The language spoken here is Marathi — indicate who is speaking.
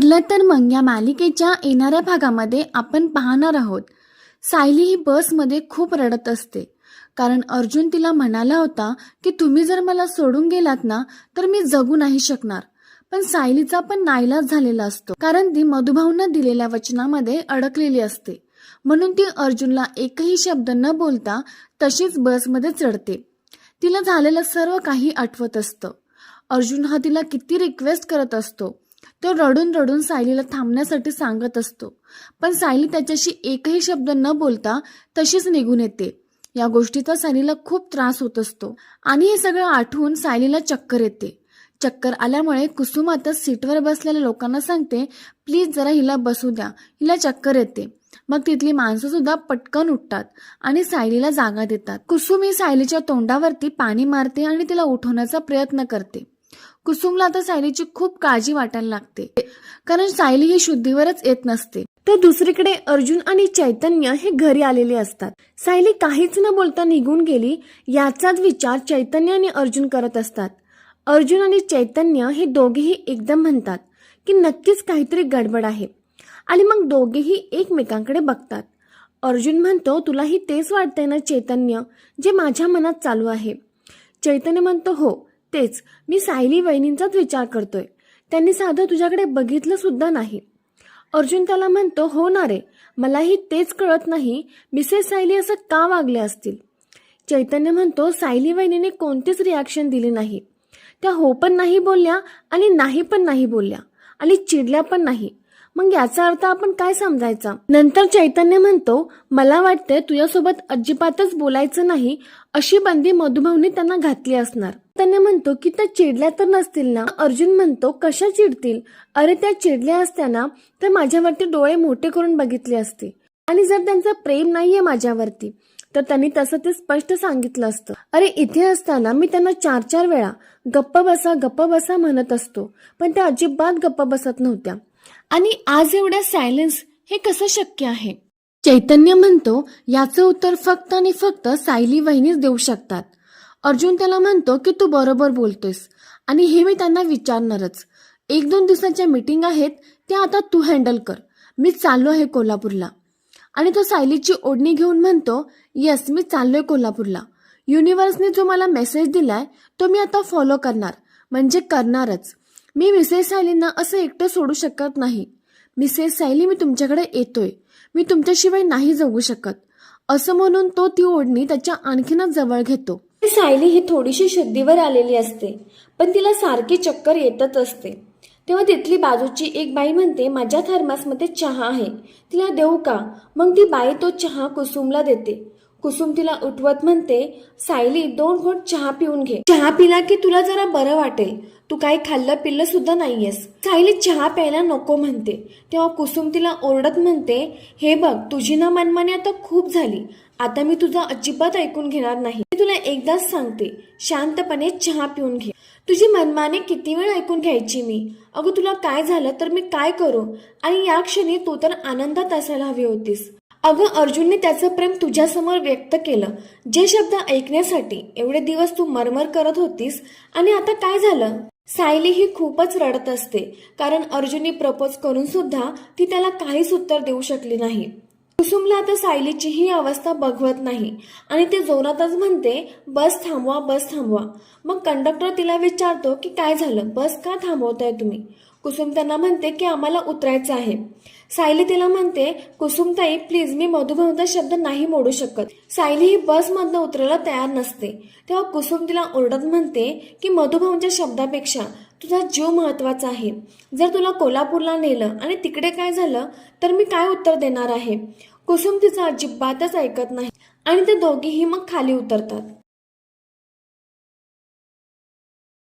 Speaker 1: ठरलं तर मग या मालिकेच्या येणाऱ्या भागामध्ये आपण पाहणार आहोत. सायली ही बसमध्ये खूप रडत असते. कारण अर्जुन तिला म्हणाला होता की तुम्ही जर मला सोडून गेलात ना तर मी जगू नाही शकणार. पण सायलीचा पण नाईलाज झालेला असतो. कारण ती मधुभावनं दिलेल्या वचनामध्ये अडकलेली असते. म्हणून ती अर्जुनला एकही शब्द न बोलता तशीच बसमध्ये चढते तिला झालेलं सर्व काही आठवत असतं. अर्जुन हा तिला किती रिक्वेस्ट करत असतो. तो रडून रडून सायलीला थांबण्यासाठी सांगत असतो. पण सायली त्याच्याशी एकही शब्द न बोलता तशीच निघून येते. या गोष्टीचा सायलीला खूप त्रास होत असतो. आणि हे सगळं आठवून सायलीला चक्कर येते. चक्कर आल्यामुळे कुसुम आता सीटवर बसलेल्या लोकांना सांगते प्लीज जरा हिला बसू द्या. हिला चक्कर येते. मग तिथली माणसं सुद्धा पटकन उठतात आणि सायलीला जागा देतात. कुसुम ही सायलीच्या तोंडावरती पाणी मारते आणि तिला उठवण्याचा प्रयत्न करते. कुसुमला आता सायलीची खूप काळजी वाटायला लागते. कारण सायली ही शुद्धीवरच येत नसते. तर दुसरीकडे अर्जुन आणि चैतन्य हे घरी आलेले असतात. सायली काहीच न बोलता निघून गेली याचाच विचार चैतन्य आणि अर्जुन करत असतात. अर्जुन आणि चैतन्य हे दोघेही एकदम म्हणतात की नक्कीच काहीतरी गडबड आहे. आणि मग दोघेही एकमेकांकडे बघतात. अर्जुन म्हणतो तुलाही तेच वाटतंय ना चैतन्य जे माझ्या मनात चालू आहे? चैतन्य म्हणतो हो तेच मी सायली वहिनींचाच विचार करतोय. त्यांनी साधं तुझ्याकडे बघितलं सुद्धा नाही. अर्जुन त्याला म्हणतो हो ना रे मलाही तेच कळत नाही मिसेस सायली असं का वागले असतील? चैतन्य म्हणतो सायली वहिनीने कोणतीच रिॲक्शन दिली नाही. त्या हो पण नाही बोलल्या आणि नाही पण नाही बोलल्या आणि चिडल्या पण नाही. मग याचा अर्थ आपण काय समजायचा? नंतर चैतन्य म्हणतो मला वाटतंय तुझ्यासोबत अजिबातच बोलायचं नाही अशी बंदी मधुभाऊने त्यांना घातली असणार. चैतन्य म्हणतो की त्या चिडल्या तर नसतील ना? अर्जुन म्हणतो कशा चिडतील? अरे त्या चिडल्या असत्या ना तर माझ्यावरती डोळे मोठे करून बघितले असते. आणि जर त्यांचं प्रेम नाहीये माझ्यावरती तर त्यांनी तसं ते स्पष्ट सांगितलं असतं. अरे इथे असताना मी त्यांना चार चार वेळा गप्प बसा गप्प बसा म्हणत असतो पण त्या अजिबात गप्प बसत नव्हत्या. आणि आज एवढ्या सायलेन्स हे कसं शक्य आहे? चैतन्य म्हणतो याचं उत्तर फक्त आणि फक्त सायली वहिनीच देऊ शकतात. अर्जुन त्याला म्हणतो की तू बरोबर बोलतोयस. आणि हे मी त्यांना विचारणारच. एक दोन दिवसाच्या मीटिंग आहेत त्या आता तू हँडल कर. मी चाललो आहे कोल्हापूरला. आणि तो सायलीची ओढणी घेऊन म्हणतो येस मी चाललोय कोल्हापूरला. युनिव्हर्सने जो मला मेसेज दिलाय तो मी आता फॉलो करणार. म्हणजे करणारच. मी मिसेस सायलींना असं एकटं सोडू शकत नाही. मिसेस सायली मी तुमच्याकडे येतोय. मी तुमच्याशिवाय नाही जगू शकत. असं म्हणून तो ती ओढणी त्याच्या आणखीनच जवळ घेतो. सायली ही थोडीशी शुद्धीवर आलेली असते पण तिला सारखी चक्कर येतच असते. तेव्हा तिथली बाजूची एक बाई म्हणते माझ्या थर्मासमध्ये चहा आहे. तिला देऊ का? मग ती बाई तो चहा कुसुमला देते. कुसुम तिला उठवत म्हणते सायली दोन घोट चहा पिऊन घे. चहा पिला की तुला जरा बरं वाटेल. तू काही खाल्लं पिल्लं सुद्धा नाहीयेस. सायली चहा प्यायला नको म्हणते. तेव्हा कुसुम तिला ओरडत म्हणते हे बघ तुझी ना मनमानी आता खूप झाली. आता मी तुझं अजिबात ऐकून घेणार नाही. मी तुला एकदाच सांगते शांतपणे चहा पिऊन घे. तुझी मनमानी किती वेळ ऐकून घ्यायची मी? अगं तुला काय झालं तर मी काय करू? आणि या क्षणी तू तर आनंदात असायला हवी होतीस. अगं अर्जुनने त्याचं प्रेम तुझ्यासमोर व्यक्त केलं. जे शब्द ऐकण्यासाठी एवढे दिवस तू मरमर करत होतीस आणि आता काय झालं? सायली ही खूपच रडत असते कारण अर्जुनने प्रपोज करून सुद्धा ती त्याला काहीच उत्तर देऊ शकली नाही. कुसुमला आता सायलीची ही अवस्था बघवत नाही आणि ते जोरातच म्हणते बस थांबवा बस थांबवा. मग कंडक्टर तिला विचारतो की काय झालं? बस का थांबवताय तुम्ही? कुसुम त्यांना म्हणते की आम्हाला उतरायचं आहे. सायली तिला म्हणते कुसुमताई प्लीज मी मधुभवनचा शब्द नाही मोडू शकत. सायली ही बसमधनं उतरायला तयार नसते. तेव्हा कुसुम तिला ओरडत म्हणते की मधुभावच्या शब्दापेक्षा तुझा जीव महत्त्वाचा आहे. जर तुला कोल्हापूरला नेलं आणि तिकडे काय झालं तर मी काय उत्तर देणार आहे? कुसुम तिचं अजिबातच ऐकत नाही आणि ते दोघेही मग खाली उतरतात.